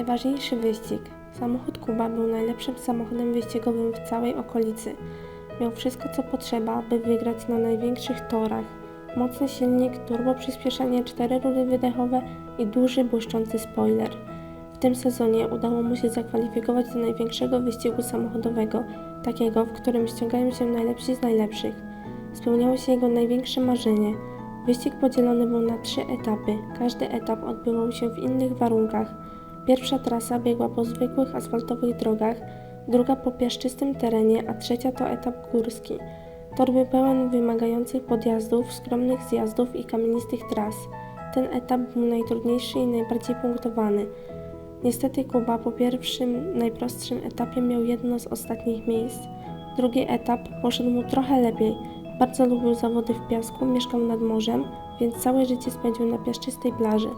Najważniejszy wyścig. Samochód Kuba był najlepszym samochodem wyścigowym w całej okolicy. Miał wszystko co potrzeba, by wygrać na największych torach. Mocny silnik, turbo przyspieszenie, cztery rury wydechowe i duży błyszczący spoiler. W tym sezonie udało mu się zakwalifikować do największego wyścigu samochodowego, takiego, w którym ściągają się najlepsi z najlepszych. Spełniało się jego największe marzenie. Wyścig podzielony był na trzy etapy. Każdy etap odbywał się w innych warunkach. Pierwsza trasa biegła po zwykłych asfaltowych drogach, druga po piaszczystym terenie, a trzecia to etap górski. Tor był pełen wymagających podjazdów, skromnych zjazdów i kamienistych tras. Ten etap był najtrudniejszy i najbardziej punktowany. Niestety Kuba po pierwszym, najprostszym etapie miał jedno z ostatnich miejsc. Drugi etap poszedł mu trochę lepiej. Bardzo lubił zawody w piasku, mieszkał nad morzem, więc całe życie spędził na piaszczystej plaży.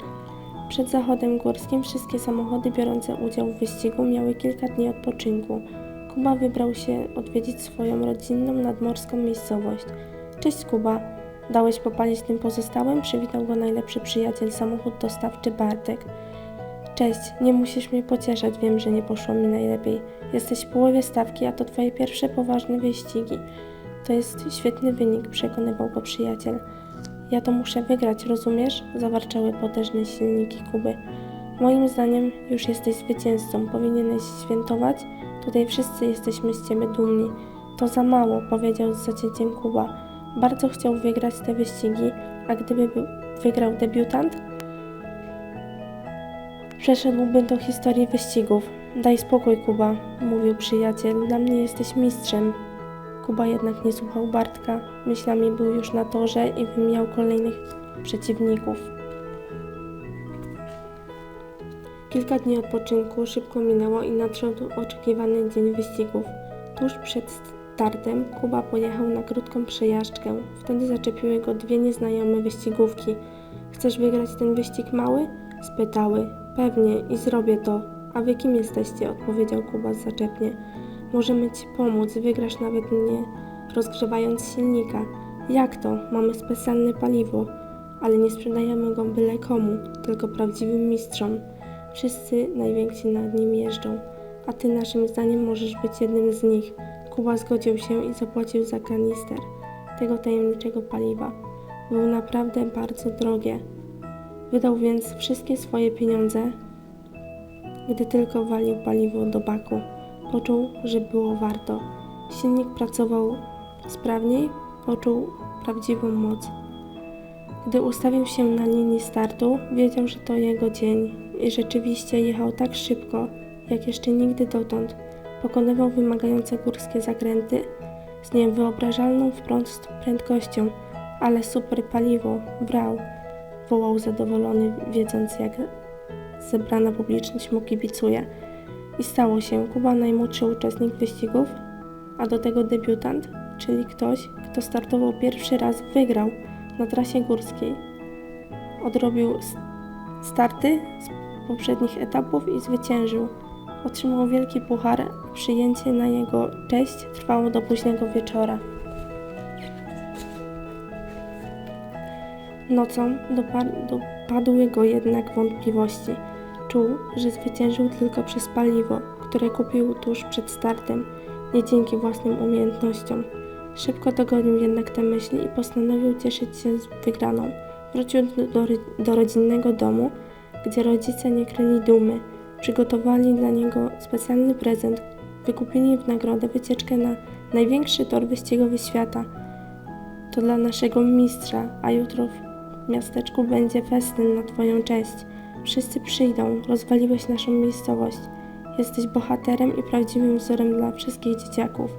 Przed zachodem górskim wszystkie samochody biorące udział w wyścigu miały kilka dni odpoczynku. Kuba wybrał się odwiedzić swoją rodzinną nadmorską miejscowość. Cześć Kuba, dałeś popalić tym pozostałym? Przywitał go najlepszy przyjaciel, samochód dostawczy Bartek. Cześć, nie musisz mnie pocieszać, wiem, że nie poszło mi najlepiej. Jesteś w połowie stawki, a to twoje pierwsze poważne wyścigi. To jest świetny wynik, przekonywał go przyjaciel. Ja to muszę wygrać, rozumiesz? Zawarczały potężne silniki Kuby. Moim zdaniem już jesteś zwycięzcą, powinieneś świętować. Tutaj wszyscy jesteśmy z ciebie dumni. To za mało, powiedział z zacięciem Kuba. Bardzo chciał wygrać te wyścigi, a gdyby wygrał debiutant, przeszedłby do historii wyścigów. Daj spokój, Kuba, mówił przyjaciel. Dla mnie jesteś mistrzem. Kuba jednak nie słuchał Bartka. Myślami był już na torze i wymijał kolejnych przeciwników. Kilka dni odpoczynku szybko minęło i nadszedł oczekiwany dzień wyścigów. Tuż przed startem Kuba pojechał na krótką przejażdżkę. Wtedy zaczepiły go dwie nieznajome wyścigówki. Chcesz wygrać ten wyścig mały? spytały. Pewnie i zrobię to. A wy kim jesteście? odpowiedział Kuba zaczepnie. Możemy ci pomóc, wygrasz nawet nie rozgrzewając silnika. Jak to? Mamy specjalne paliwo, ale nie sprzedajemy go byle komu, tylko prawdziwym mistrzom. Wszyscy najwięksi nad nim jeżdżą, a ty naszym zdaniem możesz być jednym z nich. Kuba zgodził się i zapłacił za kanister tego tajemniczego paliwa. Było naprawdę bardzo drogie. Wydał więc wszystkie swoje pieniądze, gdy tylko walił paliwo do baku. Poczuł, że było warto. Silnik pracował sprawniej, poczuł prawdziwą moc. Gdy ustawił się na linii startu, wiedział, że to jego dzień i rzeczywiście jechał tak szybko, jak jeszcze nigdy dotąd. Pokonywał wymagające górskie zakręty z niewyobrażalną wprost prędkością, ale super paliwo brał, wołał zadowolony, wiedząc jak zebrana publiczność mu kibicuje. I stało się. Kuba najmłodszy uczestnik wyścigów, a do tego debiutant, czyli ktoś, kto startował pierwszy raz, wygrał na trasie górskiej. Odrobił starty z poprzednich etapów i zwyciężył. Otrzymał wielki puchar, przyjęcie na jego cześć trwało do późnego wieczora. Nocą dopa- dopadły go jednak wątpliwości. Czuł, że zwyciężył tylko przez paliwo, które kupił tuż przed startem, nie dzięki własnym umiejętnościom. Szybko dogonił jednak te myśli i postanowił cieszyć się z wygraną. Wrócił do, do, rodzinnego domu, gdzie rodzice nie kryli dumy. Przygotowali dla niego specjalny prezent. Wykupili w nagrodę wycieczkę na największy tor wyścigowy świata. To dla naszego mistrza, a jutro w miasteczku będzie festyn na twoją cześć. Wszyscy przyjdą, rozwaliłeś naszą miejscowość. Jesteś bohaterem i prawdziwym wzorem dla wszystkich dzieciaków.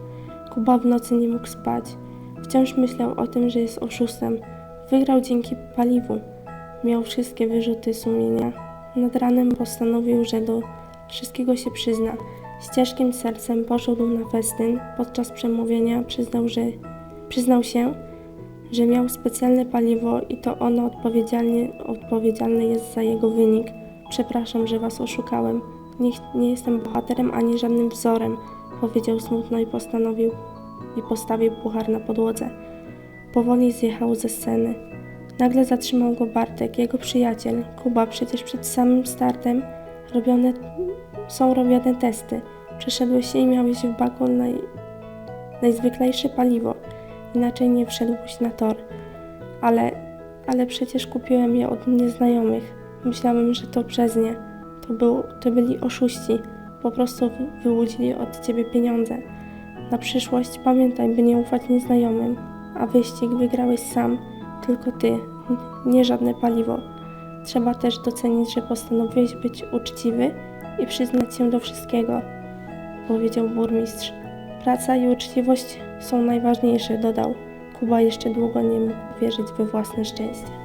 Kuba w nocy nie mógł spać. Wciąż myślał o tym, że jest oszustem. Wygrał dzięki paliwu. Miał wszystkie wyrzuty sumienia. Nad ranem postanowił, że do wszystkiego się przyzna. Z ciężkim sercem poszedł na festyn. Podczas przemówienia przyznał, że przyznał się, że miał specjalne paliwo i to ono odpowiedzialne jest za jego wynik. Przepraszam, że was oszukałem. Nie, nie jestem bohaterem ani żadnym wzorem, powiedział smutno i postanowił i postawił puchar na podłodze. Powoli zjechał ze sceny. Nagle zatrzymał go Bartek, jego przyjaciel. Kuba przecież przed samym startem Robione, są robione testy. Przeszedłeś i miałeś w baku naj, najzwyklejsze paliwo. Inaczej nie wszedłbyś na tor. Ale, ale przecież kupiłem je od nieznajomych. Myślałem, że to przez nie. To, był, to byli oszuści. Po prostu wy- wyłudzili od ciebie pieniądze. Na przyszłość pamiętaj, by nie ufać nieznajomym. A wyścig wygrałeś sam. Tylko ty, nie żadne paliwo. Trzeba też docenić, że postanowiłeś być uczciwy i przyznać się do wszystkiego, powiedział burmistrz. Praca i uczciwość są najważniejsze, dodał. Kuba jeszcze długo nie mógł wierzyć we własne szczęście.